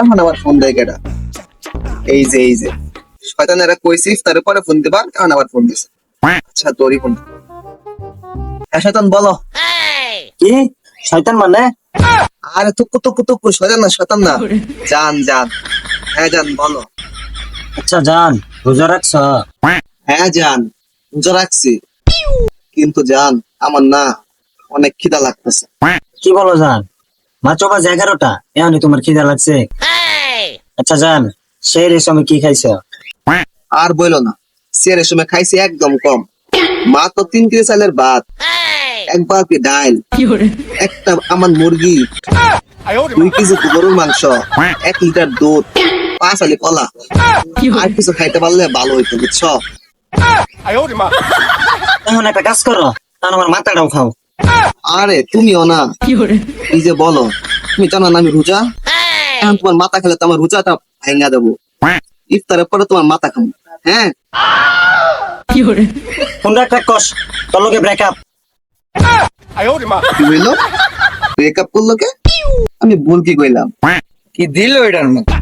এখন আবার ফোন দেয় কেটা এই যে এই যে। তার পরে ফোন এখন আবার ফোন দিছে। আচ্ছা তোরই ফোন হ্যাঁ শয়তান বলো। কি? শয়তান মানে? আরে তুকু তুকু তুকু শয়তান না শয়তান না। জান জান হ্যাঁ জান বলো। আচ্ছা জান রোজা রাখছ? হ্যাঁ জান রোজা রাখছি। কিন্তু জান আমার না অনেক খিদা লাগতেছে। কি বলো জান মাত্র বাজ এগারোটা। এমনি তোমার খিদা লাগছে। আচ্ছা জান সেই রেশমে কি খাইছ? আর বইলো না। সিয়ারের রেশমে খাইছে একদম কম। মা তো তিন কেজি চালের ভাত এক বালতি ডাল একটা আমার মুরগি দুই কেজি গরুর মাংস এক লিটার দুধ পাঁচ আলি কলা। আর কিছু খাইতে পারলে ভালো হইতো বুঝছ? এখন একটা কাজ করো তাহলে আমার মাথাটাও খাও। আরে তুমিও না। এই যে বলো তুমি জানো না আমি রোজা? এখন তোমার মাথা খেলে তোমার রোজাটা ভেঙা দেবো। ইফতারের পরে তোমার মাথা খাব হ্যাঁ? কোনটা একটা কষ তোর লোকে ব্রেকআপ করল কে? আমি ভুল কি কইলাম? কি দিল এটার মধ্যে?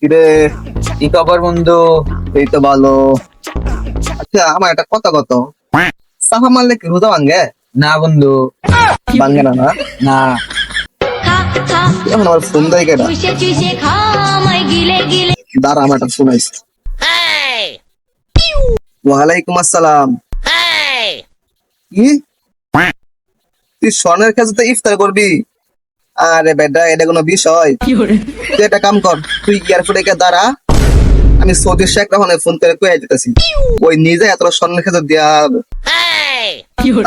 কিরে? কি খবর বন্ধু? এই তো ভালো। আচ্ছা আমার একটা কথা কত? সাফা মারলে কি রোজা ভাঙ্গে না বন্ধু। ভাঙ্গে না? না। এখন আমার ফোন দেয় কেটা দাঁড়া আমার একটা ফোন আইছে। ওয়ালাইকুম আসসালাম। কি? তুই স্বর্ণের খেজুতে ইফতার করবি? আরে বেটা এটা কোনো বিষয়। তুই একটা কাম কর তুই এয়ারপোর্টে গিয়ে দাঁড়া। আমি সৌদি শেখ রহমানের ফোন করে কয়ে দিতেছি। ওই নিজে এত স্বর্ণের দেওয়া হবে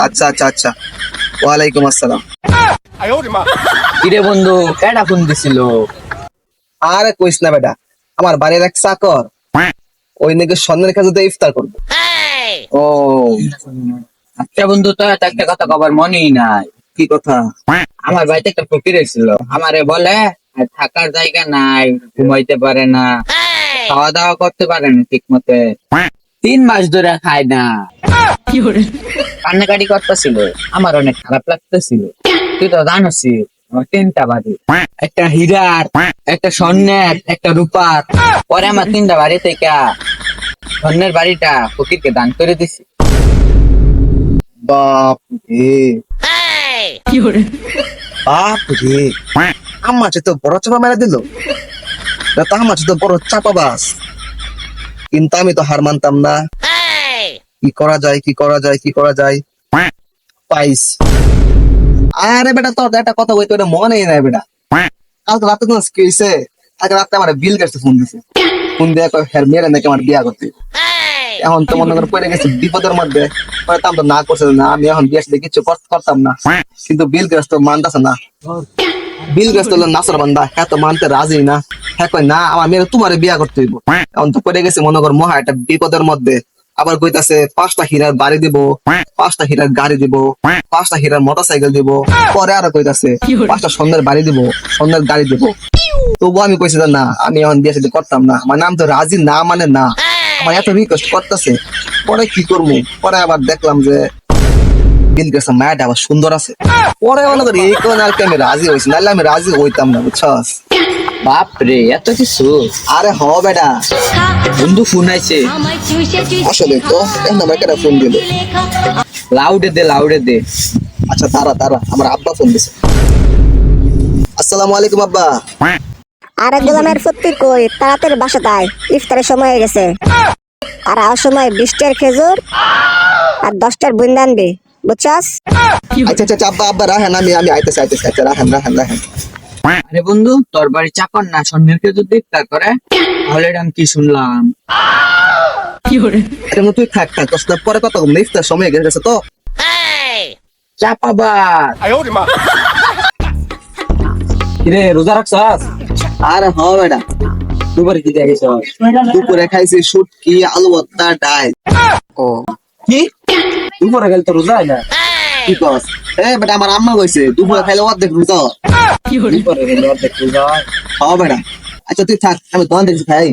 আচ্ছা আচ্ছা আচ্ছা। ওয়ালাইকুম আসসালাম। কিরে বন্ধু কেডা ফোন দিছিল? আরে কইস না বেটা আমার বাড়ির এক চাকর ওই নাকি স্বর্ণের খেজুতে ইফতার করবে। ও। আচ্ছা বন্ধু তো একটা কথা কবার মনেই নাই। কি কথা? আমার বাড়িতে একটা ফকির ছিল আমারে বলে থাকার জায়গা নাই ঘুমাইতে পারে না খাওয়া দাওয়া করতে পারে না ঠিক মতে তিন মাস ধরে খায় না। কান্নাকাটি করতেছিল। আমার অনেক খারাপ লাগতেছিল। তুই তো জানোসি তিনটা বাড়ি। একটা হীরার একটা স্বর্ণের একটা রূপার। পরে আমার তিনটা বাড়ি থেকে স্বর্ণের বাড়িটা ফকিরকে দান করে দিছি। বাপ রে। বাপ রে। আমার তো বড় চাপা মেরে দিল। তো আমার তো বড় চাপা বাস কিন্তু আমি তো হার মানতাম না। কি করা যায় কি করা যায় কি করা যায়? পাইস। আরে বেটা তোর একটা কথা বলতে ওটা মনে নাই বেটা। কালকে রাতে তো কি হয়েছে আজকে রাতে আমার বিল গেছে ফোন দিছে। ফোন দিয়ে কয় ফের মেরে নাকি আমার বিয়া করতে। এখন তো মনে করে পড়ে গেছে বিপদের মধ্যে। পরে তো না করছে না আমি এখন বিয়ে সাথে কিছু কর- করতাম না। কিন্তু বিল গ্যাস তো মানতেছে না। বিল গ্যাস তো হলো নাসর বান্দা। হ্যাঁ তো মানতে রাজি না। হ্যাঁ কয় না আমার মেয়ে তোমারে বিয়া করতে হইব। এখন তো পড়ে গেছে মনে কর মহা একটা বিপদের মধ্যে। আবার কইতাছে পাঁচটা হীরার বাড়ি দিব পাঁচটা হীরার গাড়ি দিব পাঁচটা হীরার মোটর সাইকেল দিব। পরে আরও কইতাছে পাঁচটা সন্ধ্যের বাড়ি দিব সন্ধ্যের গাড়ি দিব। তবু আমি কইছি যে না আমি এখন বিয়ে সাথে করতাম না। আমার নাম তো রাজি না মানে না। আমার এত রিকোয়েস্ট করতেছে। পরে কি করব? পরে আবার দেখলাম যে মায়াটা আবার সুন্দর আছে। পরে করি এই কারণে আর কি আমি রাজি হয়েছি নাহলে আমি রাজি হইতাম না বুঝছস? বাপরে এত কিছু। আরে হ বেটা। বন্ধু ফোন আইছে। আসলে তো এখন আমার কেটা ফোন দিল? লাউডে দে লাউডে দে। আচ্ছা তারা তারা আমার আব্বা ফোন দিছে। আসসালামু আলাইকুম আব্বা। আর গোলামের সত্যি কই? তাড়াতাড়ি বাসা তাই ইফতারের সময় হয়ে গেছে। আর আসার সময় বিশটার খেজুর আর দশটার বুন্দা আনবি। বুঝছস? আচ্ছা আচ্ছা আচ্ছা, আব্বা আব্বা রাহেন আমি আমি আইতেছি আইতেছি আচ্ছা রাহেন রাহেন রাহেন আরে বন্ধু তোর বাড়ি চাকর না? স্বর্ণের কে যদি ইফতার করে তাহলে এটা আমি কি শুনলাম? তুই থাক থাক পরে কথা বলব। ইফতার সময় হয়ে গেছে তো। চাপাবার কিরে রোজা রাখছস? আরে হ বেটা। দুবারে কি দেখেছ দুপুরে খাইছি শুটকি আলু ভর্তা ডাল। ও। কি? দুপুরে গেল তো রোজা না? কি কস? এ বেটা আমার আম্মা কইছে দুপুরে খাইলে অর্ধেক রুজা অর্ধেক রোজা হ বেটা আচ্ছা তুই থাক আমি দোকান দেখছি খাই।